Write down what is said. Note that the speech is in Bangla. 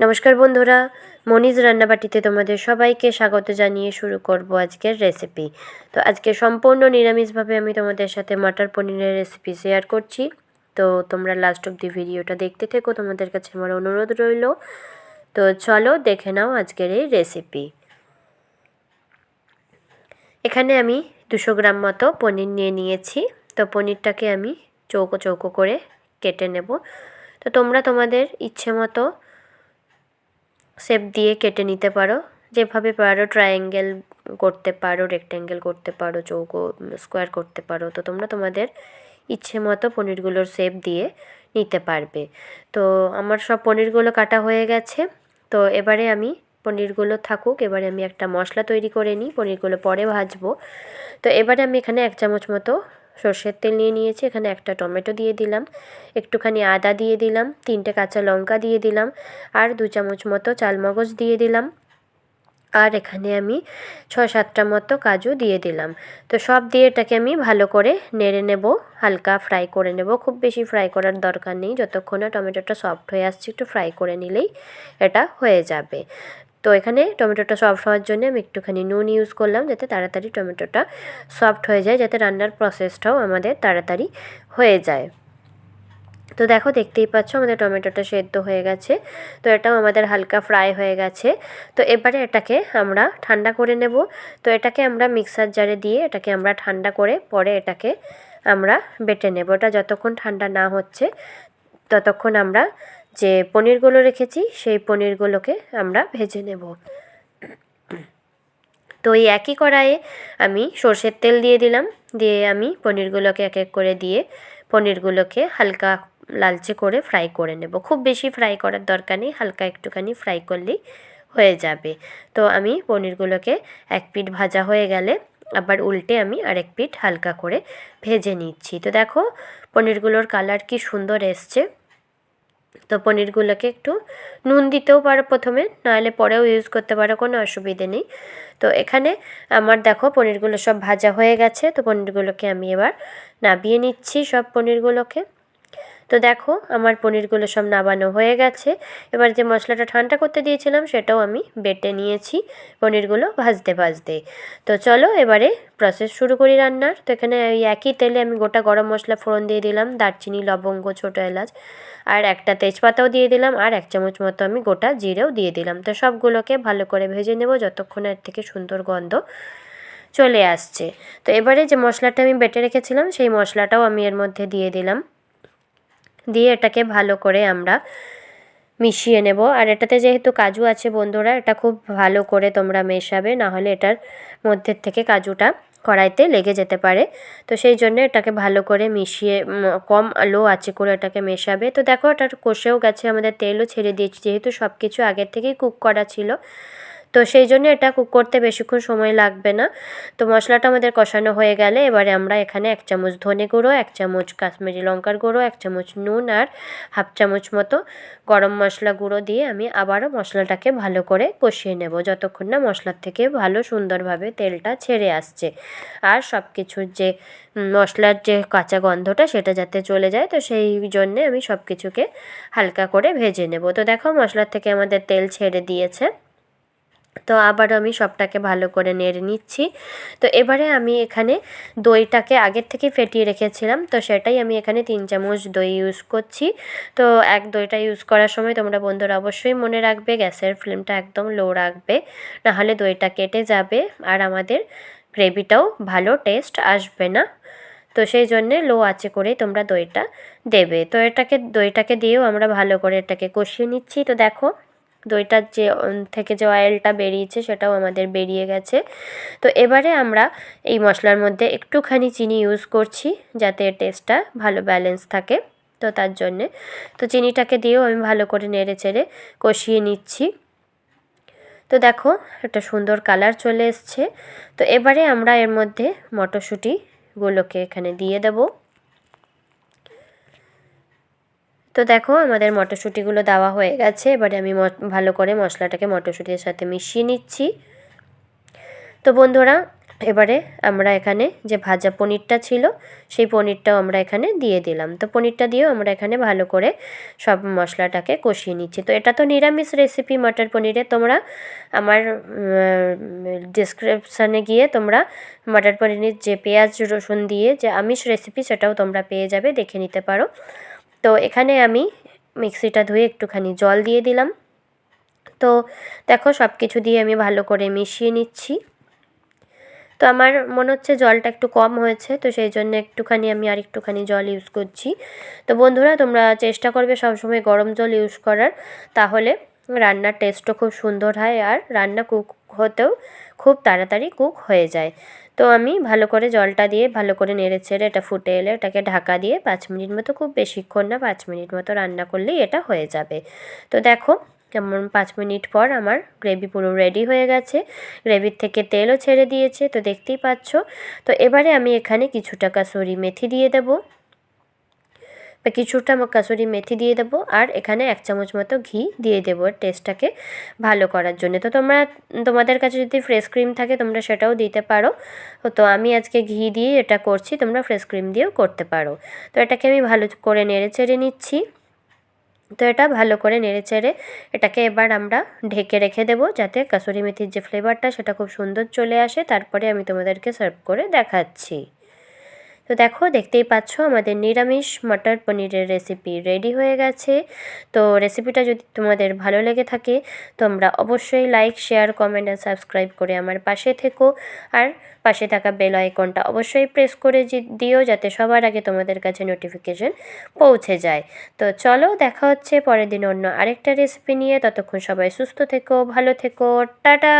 নমস্কার বন্ধুরা, মনিজ রান্নাবাটিতে তোমাদের সবাইকে স্বাগত জানিয়ে শুরু করব আজকের রেসিপি তো আজকে সম্পূর্ণ নিরামিষভাবে আমি তোমাদের সাথে মটর পনিরের রেসিপি শেয়ার করছি। তো তোমরা লাস্ট অব দি ভিডিওটা দেখতে থেকো, তোমাদের কাছে আমার অনুরোধ রইল। তো চলো দেখে নাও আজকের এই রেসিপি এখানে আমি দুশো গ্রাম মতো পনির নিয়ে নিয়েছি। তো পনিরটাকে আমি চৌকো চৌকো করে কেটে নেব। তো তোমরা তোমাদের ইচ্ছে মতো শেপ দিয়ে কেটে নিতে পারো। যেভাবে পারো ট্রায়াঙ্গেল করতে পারো রেক্ট্যাঙ্গেল করতে পারো, চৌকো স্কোয়ার করতে পারো, তো তোমরা তোমাদের ইচ্ছে মতো পনিরগুলোর শেপ দিয়ে নিতে পারবে। তো আমার সব পনিরগুলো কাটা হয়ে গেছে। তো এবারে আমি পনিরগুলো থাকুক, এবারে আমি একটা মশলা তৈরি করে নিই, পনিরগুলো পরে ভাজবো। তো এবারে আমি এখানে এক চামচ মতো সর্ষের তেল নিয়ে নিয়েছি, এখানে একটা টমেটো দিয়ে দিলাম, একটুখানি আদা দিয়ে দিলাম, তিনটে কাঁচা লঙ্কা দিয়ে দিলাম, আর দু চামচ মতো চালমগজ দিয়ে দিলাম, আর এখানে আমি ছ সাতটা মতো কাজু দিয়ে দিলাম। তো সব দিয়ে এটাকে আমি ভালো করে নেড়ে নেব, হালকা ফ্রাই করে নেব, খুব বেশি ফ্রাই করার দরকার নেই, যতক্ষণ না টমেটোটা সফট হয়ে আসছে একটু ফ্রাই করে নিলেই এটা হয়ে যাবে। তো এখানে টমেটোটা সফট হওয়ার জন্য আমি একটুখানি নুন ইউজ করলাম যাতে তাড়াতাড়ি টমেটোটা সফট হয়ে যায়, যাতে রান্নার প্রসেসটাও আমাদের তাড়াতাড়ি হয়ে যায়। তো দেখো, দেখতেই পাচ্ছ আমাদের টমেটোটা সেদ্ধ হয়ে গেছে। তো এটাও আমাদের হালকা ফ্রাই হয়ে গেছে। তো এবারে এটাকে আমরা ঠান্ডা করে নেব। তো এটাকে আমরা মিক্সার জারে দিয়ে এটাকে আমরা ঠান্ডা করে পরে এটাকে আমরা বেটে নেব। এটা যতক্ষণ ঠান্ডা না হচ্ছে, ততক্ষণ আমরা যে পনিরগুলো রেখেছি, সেই পনিরগুলোকে আমরা ভেজে নেব। তো এই একই কড়াইয়ে আমি সর্ষের তেল দিয়ে দিলাম। দিয়ে আমি পনিরগুলোকে এক এক করে দিয়ে পনিরগুলোকে হালকা লালচে করে ফ্রাই করে নেব। খুব বেশি ফ্রাই করার দরকার নেই, হালকা একটুখানি ফ্রাই করলেই হয়ে যাবে। তো আমি পনিরগুলোকে এক পিঠ ভাজা হয়ে গেলে আবার উল্টে আমি আরেক পিঠ হালকা করে ভেজে নিচ্ছি। তো দেখো, পনিরগুলোর কালার কি সুন্দর এসছে। তো পনিরগুলোকে একটু নুন দিতেও পারো প্রথমে, নাহলে পরেও ইউজ করতে পারো, কোনো অসুবিধে নেই। তো এখানে আমার দেখো পনিরগুলো সব ভাজা হয়ে গেছে, তো পনিরগুলোকে আমি এবার নাবিয়ে নিচ্ছি সব পনিরগুলোকে। তো দেখো, আমার পনিরগুলো সব নাবানো হয়ে গেছে। এবার যে মশলাটা ঠান্ডা করতে দিয়েছিলাম, সেটাও আমি বেটে নিয়েছি পনিরগুলো ভাজতে ভাজতে। তো চলো, এবারে প্রসেস শুরু করি রান্নার। তো এখানে ওই একই তেলে আমি গোটা গরম মশলা ফোড়ন দিয়ে দিলাম, দারচিনি, লবঙ্গ, ছোটো এলাচ, আর একটা তেজপাতাও দিয়ে দিলাম, আর এক চামচ মতো আমি গোটা জিরেও দিয়ে দিলাম। তো সবগুলোকে ভালো করে ভেজে নেব যতক্ষণ এর থেকে সুন্দর গন্ধ চলে আসছে। তো এবারে যে মশলাটা আমি বেটে রেখেছিলাম, সেই মশলাটাও আমি এর মধ্যে দিয়ে দিলাম। দিয়ে এটাকে ভালো করে আমরা মিশিয়ে নেব। আর এটাতে যেহেতু কাজু আছে বন্ধুরা, এটা খুব ভালো করে তোমরা মেশাবে, নাহলে এটার মধ্যে থেকে কাজুটা কড়াইতে লেগে যেতে পারে। তো সেই জন্য এটাকে ভালো করে মিশিয়ে কম লো আছে করে এটাকে মেশাবে। তো দেখো এটার কষেও গেছে, আমাদের তেলও ছেড়ে দিয়েছি, যেহেতু সব কিছু আগের থেকেই কুক করা ছিল। তো সেই জন্য এটা কুক করতে বেশিক্ষণ সময় লাগবে না। তো মশলাটা আমাদের কষানো হয়ে গেলে এবারে আমরা এখানে এক চামচ ধনে গুঁড়ো, এক চামচ কাশ্মীরি লঙ্কার গুঁড়ো, এক চামচ নুন আর হাফ চামচ মতো গরম মশলা গুঁড়ো দিয়ে আমি আবারও মশলাটাকে ভালো করে কষিয়ে নেব যতক্ষণ না মশলার থেকে ভালো সুন্দরভাবে তেলটা ছেড়ে আসছে। আর সব কিছুর যে মশলার যে কাঁচা গন্ধটা সেটা যাতে চলে যায় তো সেই জন্যে আমি সব কিছুকে হালকা করে ভেজে নেব। তো দেখো মশলার থেকে আমাদের তেল ছেড়ে দিয়েছে। তো আবার আমি সবটাকে ভালো করে নেড়ে নিচ্ছি। তো এবারে আমি এখানে দইটাকে আগের থেকে ফেটিয়ে রেখেছিলাম, তো সেটাই আমি এখানে তিন চামচ দই ইউজ করছি। তো এক দইটা ইউজ করার সময় তোমরা বন্ধুরা অবশ্যই মনে রাখবে, গ্যাসের ফ্লেমটা একদম লো রাখবে, নাহলে দইটা কেটে যাবে আর আমাদের গ্রেভিটাও ভালো টেস্ট আসবে না। তো সেই জন্যে লো আঁচে করেই তোমরা দইটা দেবে। তো এটাকে, দইটাকে দিয়েও আমরা ভালো করে এটাকে কষিয়ে নিচ্ছি। তো দেখো দইটার যে থেকে যে অয়েলটা বেরিয়েছে সেটাও আমাদের বেরিয়ে গেছে। তো এবারে আমরা এই মশলার মধ্যে একটুখানি চিনি ইউজ করছি যাতে টেস্টটা ভালো ব্যালেন্স থাকে, তো তার জন্যে। তো চিনিটাকে দিয়েও আমি ভালো করে নেড়ে চেড়ে কষিয়ে নিচ্ছি। তো দেখো, একটা সুন্দর কালার চলে এসছে। তো এবারে আমরা এর মধ্যে মটরশুঁটিগুলোকে এখানে দিয়ে দেবো। তো দেখো আমাদের মটরশুঁটিগুলো দেওয়া হয়ে গেছে, এবারে আমি ভালো করে মশলাটাকে মটরশুঁটির সাথে মিশিয়ে নিচ্ছি। তো বন্ধুরা, এবারে আমরা এখানে যে ভাজা পনিরটা ছিল, সেই পনিরটাও আমরা এখানে দিয়ে দিলাম। তো পনিরটা দিয়েও আমরা এখানে ভালো করে সব মশলাটাকে কষিয়ে নিচ্ছি। তো এটা তো নিরামিষ রেসিপি মটর পনিরে, তোমরা আমার ডিসক্রিপশানে গিয়ে তোমরা মটর পনিরের যে পেঁয়াজ রসুন দিয়ে যে আমিষ রেসিপি সেটাও তোমরা পেয়ে যাবে, দেখে নিতে পারো। তো এখানে আমি মিক্সিটা ধুয়ে একটুখানি জল দিয়ে দিলাম। তো দেখো সব কিছু দিয়ে আমি ভালো করে মিশিয়ে নিচ্ছি। তো আমার মনে হচ্ছে জলটা একটু কম হয়েছে, তো সেই জন্য একটুখানি আমি আর একটুখানি জল ইউজ করছি। তো বন্ধুরা, তোমরা চেষ্টা করবে সবসময় গরম জল ইউজ করার। তাহলে রান্নার টেস্টও খুব সুন্দর হয় আর রান্না কুক হতেও খুব তাড়াতাড়ি কুক হয়ে যায়। তো আমি ভালো করে জলটা দিয়ে, ভালো করে নেড়ে ছেড়ে এটা ফুটে এলে এটাকে ঢাকা দিয়ে পাঁচ মিনিট মতো খুব বেশিক্ষণ না, পাঁচ মিনিট মতো রান্না করলেই এটা হয়ে যাবে। তো দেখো, কেমন পাঁচ মিনিট পর আমার গ্রেভি পুরো রেডি হয়ে গেছে। গ্রেভির থেকে তেলও ছেড়ে দিয়েছে, তো দেখতেই পাচ্ছ। তো এবারে আমি এখানে কিছুটা কাসুরি মেথি দিয়ে দেবো। বা কিছুটা কাসুরি মেথি দিয়ে দেবো আর এখানে এক চামচ মতো ঘি দিয়ে দেবো টেস্টটাকে ভালো করার জন্য। তো তোমরা, তোমাদের কাছে যদি ফ্রেশ ক্রিম থাকে তোমরা সেটাও দিতে পারো। তো আমি আজকে ঘি দিয়ে এটা করছি, তোমরা ফ্রেশ ক্রিম দিয়েও করতে পারো। তো এটাকে আমি ভালো করে নেড়ে চেড়ে নিচ্ছি। তো এটা ভালো করে নেড়ে চেড়ে এটাকে এবার আমরা ঢেকে রেখে দেবো যাতে কাসুরি মেথির যে ফ্লেভারটা সেটা খুব সুন্দর চলে আসে। তারপরে আমি তোমাদেরকে সার্ভ করে দেখাচ্ছি। তো দেখো, দেখতেই পাচ্ছ আমাদের নিরামিষ মটর পনিরের রেসিপি রেডি হয়ে গেছে। তো রেসিপিটা যদি তোমাদের ভালো লেগে থাকে, তোমরা অবশ্যই লাইক শেয়ার কমেন্ট আর সাবস্ক্রাইব করে আমার পাশে থেকো। আর পাশে থাকা বেল আইকনটা অবশ্যই প্রেস করে দিও যাতে সবার আগে তোমাদের কাছে নোটিফিকেশন পৌঁছে যায়। তো চলো, দেখা হচ্ছে পরের দিন অন্য আরেকটা রেসিপি নিয়ে। ততক্ষণ সবাই সুস্থ থেকো, ভালো থেকো, টাটা!